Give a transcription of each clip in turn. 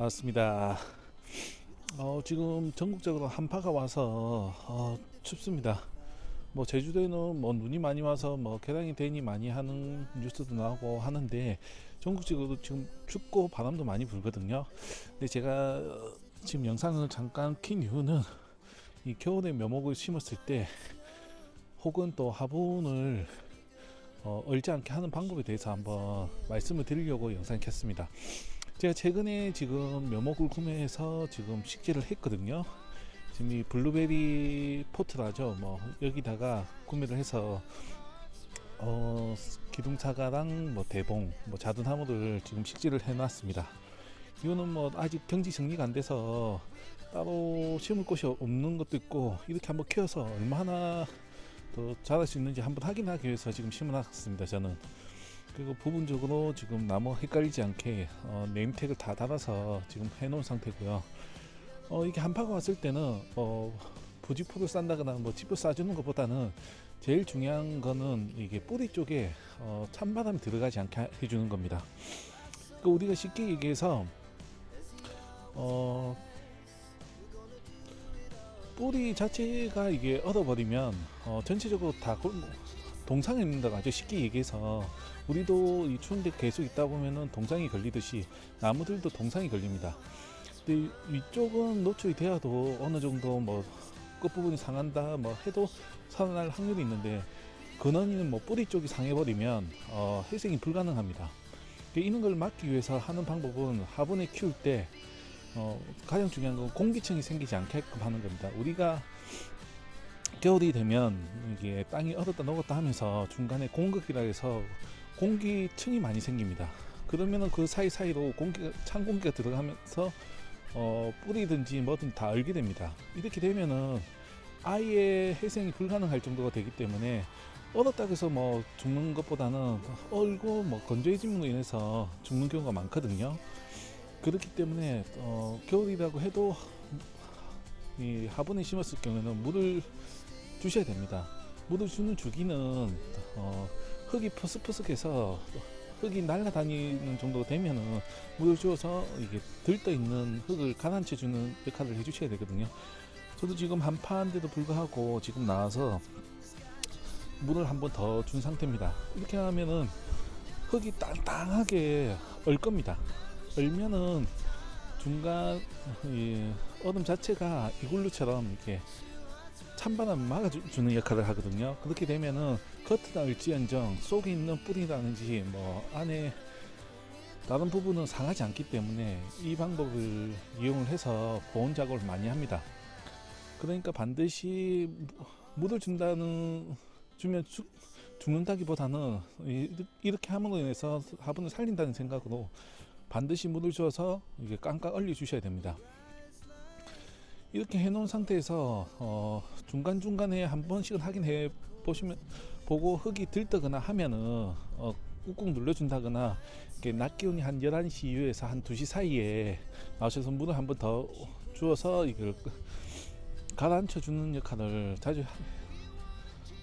맞습니다. 어, 지금 전국적으로 한파가 와서 어, 춥습니다. 뭐 제주도에는 뭐 눈이 많이 와서 뭐 계량이 되니 많이 하는 뉴스도 나오고 하는데 전국적으로 지금 춥고 바람도 많이 불거든요. 근데 제가 어, 지금 영상을 잠깐 킨 이유는 이 겨울에 묘목을 심었을 때 혹은 또 화분을 어, 얼지 않게 하는 방법에 대해서 한번 말씀을 드리려고 영상 켰습니다. 제가 최근에 지금 묘목을 구매해서 지금 식재를 했거든요. 지금 이 블루베리 포트라죠. 뭐 여기다가 구매를 해서 어 기둥사과랑 뭐 대봉, 뭐 자두나무를 지금 식재를 해놨습니다. 이거는 뭐 아직 경지 정리가 안 돼서 따로 심을 곳이 없는 것도 있고 이렇게 한번 키워서 얼마나 더 자랄 수 있는지 한번 확인하기 위해서 지금 심어놨습니다. 저는. 그리고 부분적으로 지금 나무 헷갈리지 않게 어, 네임택을 다 달아서 지금 해놓은 상태고요. 어, 이게 한파가 왔을 때는 어, 부지포를 싼다거나 뭐 짚을 싸주는 것보다는 제일 중요한 거는 이게 뿌리 쪽에 어, 찬바람이 들어가지 않게 해주는 겁니다. 그 우리가 쉽게 얘기해서 어, 뿌리 자체가 이게 얼어버리면 어, 전체적으로 다 골- 동상에 있는다고 아주 쉽게 얘기해서 우리도 이 추운데 계속 있다 보면은 동상이 걸리듯이 나무들도 동상이 걸립니다. 근데 위쪽은 노출이 되어도 어느 정도 뭐 끝부분이 상한다 뭐 해도 살아날 확률이 있는데 근원이는 뭐 뿌리 쪽이 상해버리면 어, 회생이 불가능합니다. 그러니까 이런 걸 막기 위해서 하는 방법은 화분에 키울 때 어, 가장 중요한 건 공기층이 생기지 않게끔 하는 겁니다. 우리가 겨울이 되면 이게 땅이 얼었다 녹았다 하면서 중간에 공극이라 해서 공기층이 많이 생깁니다. 그러면은 그 사이사이로 공기가 찬 공기가 들어가면서 어, 뿌리든지 뭐든 다 얼게 됩니다. 이렇게 되면은 아예 회생이 불가능할 정도가 되기 때문에 얼었다고 해서 뭐 죽는 것보다는 얼고 뭐 건조해짐으로 인해서 죽는 경우가 많거든요. 그렇기 때문에 어, 겨울이라고 해도 이 화분에 심었을 경우에는 물을 주셔야 됩니다. 물을 주는 주기는 어, 흙이 퍼석퍼석해서 흙이 날아다니는 정도가 되면은 물을 주어서 이게 들떠 있는 흙을 가라앉혀 주는 역할을 해주셔야 되거든요. 저도 지금 한파인데도 불구하고 지금 나와서 물을 한 번 더 준 상태입니다. 이렇게 하면은 흙이 땅땅하게 얼 겁니다. 얼면은 중간 이 얼음 자체가 이글루처럼 이렇게 찬바람 막아주는 역할을 하거든요. 그렇게 되면은 겉은 얼지언정 속에 있는 뿌리라든지 뭐 안에 다른 부분은 상하지 않기 때문에 이 방법을 이용을 해서 보온 작업을 많이 합니다. 그러니까 반드시 무- 물을 준다는 주면 죽, 죽는다기보다는 이- 이렇게 함으로 인해서 화분을 살린다는 생각으로 반드시 물을 줘서 이게 깡깡 얼려 주셔야 됩니다. 이렇게 해놓은 상태에서 어, 중간 중간에 한 번씩은 확인해 보시면 보고 흙이 들뜨거나 하면은 어, 꾹꾹 눌러준다거나 이렇게 낮 기온이 한 11시 이후에서 한 2시 사이에 나오셔서 물을 한 번 더 주어서 이걸 가라앉혀 주는 역할을 자주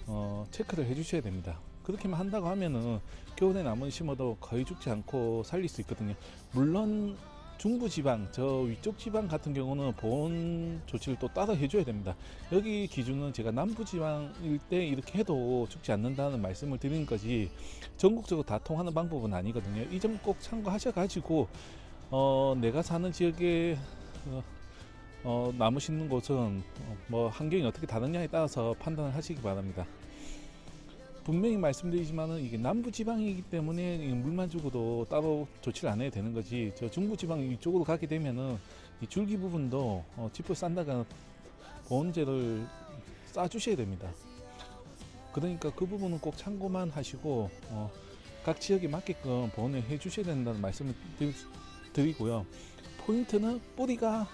어, 체크를 해 주셔야 됩니다. 그렇게만 한다고 하면은 겨울에 나무 심어도 거의 죽지 않고 살릴 수 있거든요. 물론 중부 지방, 저 위쪽 지방 같은 경우는 보온 조치를 또 따로 해줘야 됩니다. 여기 기준은 제가 남부 지방일 때 이렇게 해도 죽지 않는다는 말씀을 드리는 거지 전국적으로 다 통하는 방법은 아니거든요. 이 점 꼭 참고하셔가지고 어, 내가 사는 지역에 어, 어, 나무 심는 곳은 어, 뭐 환경이 어떻게 다르냐에 따라서 판단을 하시기 바랍니다. 분명히 말씀드리지만은 이게 남부 지방이기 때문에 이 물만 주고도 따로 조치를 안 해야 되는 거지. 저 중부 지방 이쪽으로 가게 되면은 이 줄기 부분도 어, 짚을 싼다가 보온제를 싸 주셔야 됩니다. 그러니까 그 부분은 꼭 참고만 하시고 어, 각 지역에 맞게끔 보온을 해 주셔야 된다는 말씀을 드리, 드리고요. 포인트는 뿌리가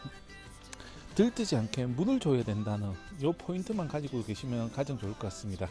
들뜨지 않게 물을 줘야 된다는 이 포인트만 가지고 계시면 가장 좋을 것 같습니다.